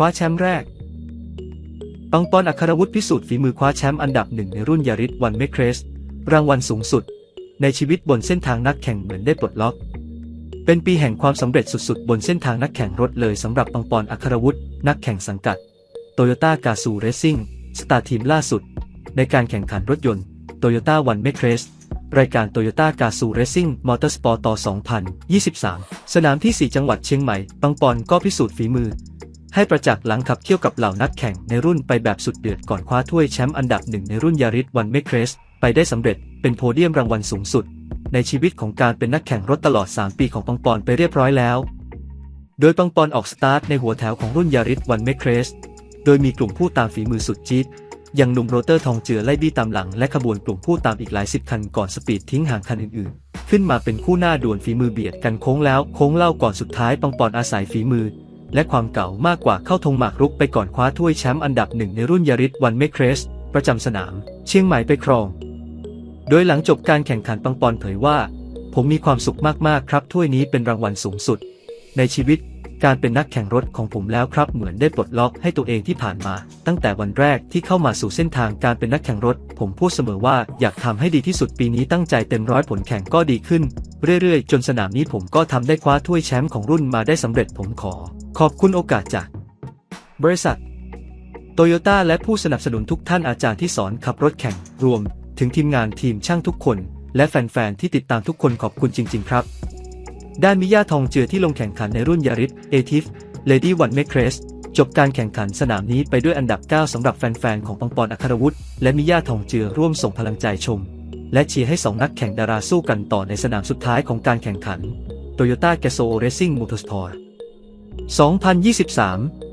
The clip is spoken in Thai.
ว้าแชมป์แรกปังปอนอัครวุฒิพิสูจน์ฝีมือคว้าแชมป์อันดับหนึ่งในรุ่นยาริสวันเมคเรส รางวัลสูงสุด ในชีวิตบนเส้นทางนักแข่งเหมือนได้ปลดล็อก เป็นปีแห่งความสำเร็จสุดๆ บนเส้นทางนักแข่งรถเลยสำหรับปังปอนอัครวุฒินักแข่งสังกัด Toyota g a z o o Racing สตาร์ทีมล่าสุด ในการแข่งขันรถยนต์ Toyota One Make Race รายการ Toyota g a z o o Racing Motorsport ต่อ2023 สนามที่ 4 จังหวัดเชียงใหม่ปังปอนก็พิสูจน์ฝีมือ ให้ประจักษ์หลังขับเคี่ยวกับเหล่านักแข่งในรุ่นไปแบบสุดเดือดก่อนคว้าถ้วยแชมป์อันดับหนึ่งในรุ่นยาริสวันเมคเรสไปได้สำเร็จเป็นโพเดียมรางวัลสูงสุด ในชีวิตของการเป็นนักแข่งรถตลอด 3 ปีของปังปอนไปเรียบร้อยแล้ว โดยปังปอนออกสตาร์ทในหัวแถวของรุ่นยาริสวันเมคเรสโดยมีกลุ่มผู้ตามฝีมือสุดจี๊ดอย่างหนุ่มโรเตอร์ทองเจือไล่บี้ตามหลังและขบวนกลุ่มผู้ตามอีกหลายสิบคันก่อนสปีดทิ้งห่างคันอื่นๆ ขึ้นมาเป็นคู่หน้าดวลฝีมือเบียดกันโค้งแล้วโค้งเล่าก่อนสุดท้ายปังปอนอาศัยฝีมือ และความเก่ามากกว่าเข้าธงหมากรุกไปก่อนคว้าถ้วยแชมป์อันดับหนึ่งในรุ่นยาริสวันเมคเรสประจำสนาม เชียงใหม่ไปครอง โดยหลังจบการแข่งขันปังปอนเผยว่า ผมมีความสุขมากๆครับถ้วยนี้เป็นรางวัลสูงสุด ในชีวิตการเป็นนักแข่งรถของผมแล้วครับเหมือนได้ปลดล็อกให้ตัวเองที่ผ่านมา ตั้งแต่วันแรกที่เข้ามาสู่เส้นทางการเป็นนักแข่งรถ ผมพูดเสมอว่าอยากทำให้ดีที่สุดปีนี้ตั้งใจเต็มร้อยผลแข่งก็ดีขึ้น เรื่อยๆ จนสนามนี้ผมก็ทำได้คว้าถ้วยแชมป์ของรุ่นมาได้สำเร็จผมขอ ขอบคุณโอกาสจาก บริษัท โตโยต้าและผู้สนับสนุนทุกท่านอาจารย์ที่สอนขับรถแข่ง รวม ถึงทีมงานทีมช่างทุกคน และแฟน ๆ ที่ติดตามทุกคนขอบคุณจริง ๆ ครับ ด้านมิยาทองเจือที่ลงแข่งขันในรุ่นยาริสเอทิฟเลดี้วันเมคเรสจบการแข่งขันสนามนี้ไปด้วยอันดับ 9 สำหรับแฟน ๆ ของปังปอนอัครวุฒิและมิยาทองเจือร่วมส่งพลังใจชม และเชียร์ให้สองนักแข่งดาราสู้กันต่อในสนามสุดท้ายของการแข่งขัน Toyota g a z o o Racing Motorsport 2023